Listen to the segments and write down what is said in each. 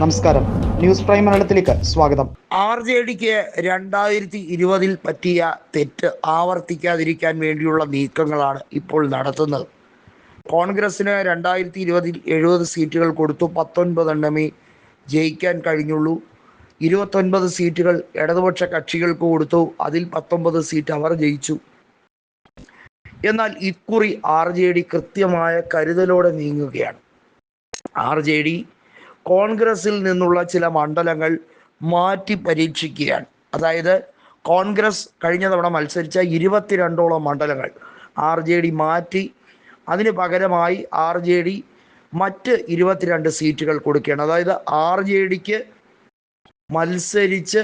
നമസ്കാരം. News prime മലയാളത്തിലേക്ക് സ്വാഗതം. ആർ ജെ ഡിക്ക് രണ്ടായിരത്തി ഇരുപതിൽ പറ്റിയ തെറ്റ് ആവർത്തിക്കാതിരിക്കാൻ വേണ്ടിയുള്ള നീക്കങ്ങളാണ് ഇപ്പോൾ നടത്തുന്നത്. കോൺഗ്രസിന് രണ്ടായിരത്തി ഇരുപതിൽ എഴുപത് സീറ്റുകൾ കൊടുത്തു പത്തൊൻപത് എണ്ണമേ ജയിക്കാൻ കഴിഞ്ഞുള്ളൂ. ഇരുപത്തൊൻപത് സീറ്റുകൾ ഇടതുപക്ഷ കക്ഷികൾക്ക് കൊടുത്തു അതിൽ പത്തൊമ്പത് സീറ്റ് അവർ ജയിച്ചു. എന്നാൽ ഇക്കുറി ആർ ജെ ഡി കൃത്യമായ കരുതലോടെ നീങ്ങുകയാണ്. ആർ ജെ ഡി കോൺഗ്രസിൽ നിന്നുള്ള ചില മണ്ഡലങ്ങൾ മാറ്റി പരീക്ഷിക്കുകയാണ്. അതായത് കോൺഗ്രസ് കഴിഞ്ഞ തവണ മത്സരിച്ച ഇരുപത്തിരണ്ടോളം മണ്ഡലങ്ങൾ ആർ ജെ ഡി മാറ്റി അതിന് പകരമായി ആർ ജെ ഡി മറ്റ് ഇരുപത്തിരണ്ട് സീറ്റുകൾ കൊടുക്കുകയാണ്. അതായത് ആർ ജെ ഡിക്ക് മത്സരിച്ച്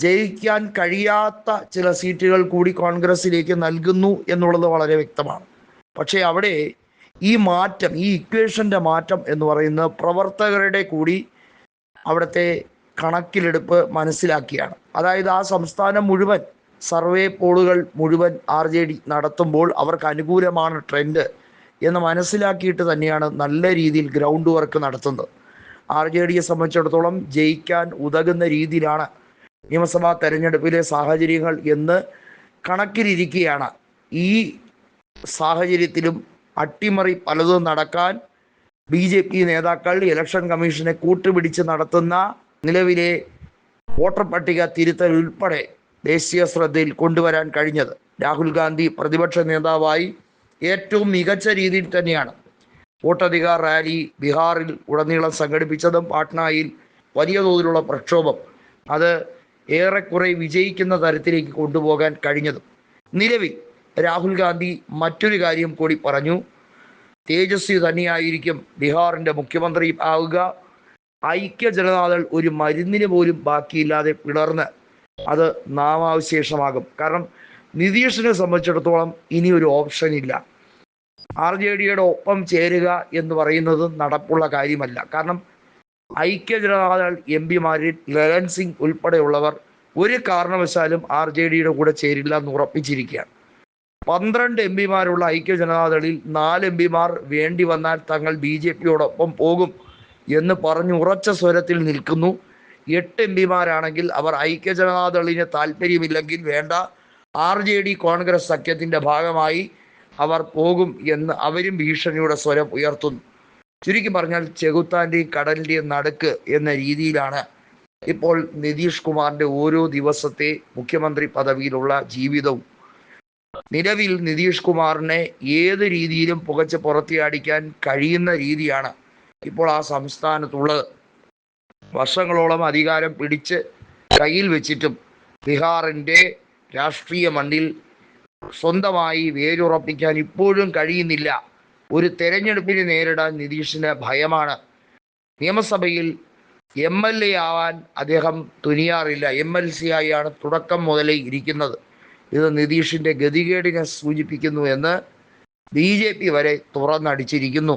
ജയിക്കാൻ കഴിയാത്ത ചില സീറ്റുകൾ കൂടി കോൺഗ്രസ്സിലേക്ക് നൽകുന്നു എന്നുള്ളത് വളരെ വ്യക്തമാണ്. പക്ഷേ അവിടെ ഈ മാറ്റം ഈ ഇക്വേഷന്റെ മാറ്റം എന്ന് പറയുന്നത് പ്രവർത്തകരുടെ കൂടി അവിടുത്തെ കണക്കിലെടുപ്പ് മനസ്സിലാക്കിയാണ്. അതായത് ആ സംസ്ഥാനം മുഴുവൻ സർവേ പോളുകൾ മുഴുവൻ ആർ ജെ ഡി നടത്തുമ്പോൾ അവർക്ക് അനുകൂലമാണ് ട്രെൻഡ് എന്ന് മനസ്സിലാക്കിയിട്ട് തന്നെയാണ് നല്ല രീതിയിൽ ഗ്രൗണ്ട് വർക്ക് നടത്തുന്നത്. ആർ ജെ ഡിയെ സംബന്ധിച്ചിടത്തോളം ജയിക്കാൻ ഉതകുന്ന രീതിയിലാണ് നിയമസഭാ തെരഞ്ഞെടുപ്പിലെ സാഹചര്യങ്ങൾ എന്ന് കണക്കിലിരിക്കുകയാണ്. ഈ സാഹചര്യത്തിലും അട്ടിമറി പലതും നടക്കാൻ ബി ജെ പി നേതാക്കൾ ഇലക്ഷൻ കമ്മീഷനെ കൂട്ടുപിടിച്ച് നടത്തുന്ന നിലവിലെ വോട്ടർ പട്ടിക തിരുത്തൽ ഉൾപ്പെടെ ദേശീയ ശ്രദ്ധയിൽ കൊണ്ടുവരാൻ കഴിഞ്ഞത്. രാഹുൽ ഗാന്ധി പ്രതിപക്ഷ നേതാവായി ഏറ്റവും മികച്ച രീതിയിൽ തന്നെയാണ് വോട്ടധികാർ റാലി ബീഹാറിൽ ഉടനീളം സംഘടിപ്പിച്ചതും പാട്നയിൽ വലിയ തോതിലുള്ള പ്രക്ഷോഭം അത് ഏറെക്കുറെ വിജയിക്കുന്ന തരത്തിലേക്ക് കൊണ്ടുപോകാൻ കഴിഞ്ഞതും. നിലവിൽ രാഹുൽ ഗാന്ധി മറ്റൊരു കാര്യം കൂടി പറഞ്ഞു. തേജസ്വി തന്നെയായിരിക്കും ബീഹാറിന്റെ മുഖ്യമന്ത്രി ആവുക. ഐക്യ ജനതാദൾ ഒരു മരുന്നിന് പോലും ബാക്കിയില്ലാതെ പിളർന്ന് അത് നാമാവശേഷമാകും. കാരണം നിതീഷിനെ സംബന്ധിച്ചിടത്തോളം ഇനി ഒരു ഓപ്ഷൻ ഇല്ല. ആർ ജെ ഡിയുടെ ഒപ്പം ചേരുക എന്ന് പറയുന്നത് നടപ്പുള്ള കാര്യമല്ല. കാരണം ഐക്യ ജനതാദൾ എം പിമാരിൽ ലലൻ സിംഗ് ഉൾപ്പെടെയുള്ളവർ ഒരു കാരണവശാലും ആർ ജെ ഡിയുടെ കൂടെ ചേരില്ല എന്ന് ഉറപ്പിച്ചിരിക്കുകയാണ്. പന്ത്രണ്ട് എം പിമാരുള്ള ഐക്യ ജനതാദളിൽ നാല് എം പിമാർ വേണ്ടി വന്നാൽ തങ്ങൾ ബി ജെ പിയോടൊപ്പം പോകും എന്ന് പറഞ്ഞു ഉറച്ച സ്വരത്തിൽ നിൽക്കുന്നു. എട്ട് എം പിമാരാണെങ്കിൽ അവർ ഐക്യ ജനതാദളിന് താല്പര്യമില്ലെങ്കിൽ വേണ്ട. ആർ ജെ ഡി കോൺഗ്രസ് സഖ്യത്തിന്റെ ഭാഗമായി അവർ പോകും എന്ന് അവരും ഭീഷണിയുടെ സ്വരം ഉയർത്തുന്നു. ചുരുക്കി പറഞ്ഞാൽ ചെകുത്താന്റെയും കടലിന്റെയും നടുക്ക് എന്ന രീതിയിലാണ് ഇപ്പോൾ നിതീഷ് കുമാറിന്റെ ഓരോ ദിവസത്തെ മുഖ്യമന്ത്രി പദവിയിലുള്ള ജീവിതവും. നിലവിൽ നിതീഷ് കുമാറിനെ ഏത് രീതിയിലും പുകച്ച് പുറത്തിയാടിക്കാൻ കഴിയുന്ന രീതിയാണ് ഇപ്പോൾ ആ സംസ്ഥാനത്തുള്ളത്. വർഷങ്ങളോളം അധികാരം പിടിച്ച് കയ്യിൽ വെച്ചിട്ടും ബീഹാറിന്റെ രാഷ്ട്രീയ മണ്ണിൽ സ്വന്തമായി വേരുറപ്പിക്കാൻ ഇപ്പോഴും കഴിയുന്നില്ല. ഒരു തെരഞ്ഞെടുപ്പിനെ നേരിടാൻ നിതീഷിന് ഭയമാണ്. നിയമസഭയിൽ എം എൽ എ ആവാൻ അദ്ദേഹം തുനിയാറില്ല. എം എൽ സി ആയാണ് തുടക്കം മുതലേ ഇരിക്കുന്നത്. ഇത് നിതീഷിന്റെ ഗതികേടിനെ സൂചിപ്പിക്കുന്നു എന്ന് ബി ജെ പി വരെ തുറന്നടിച്ചിരിക്കുന്നു.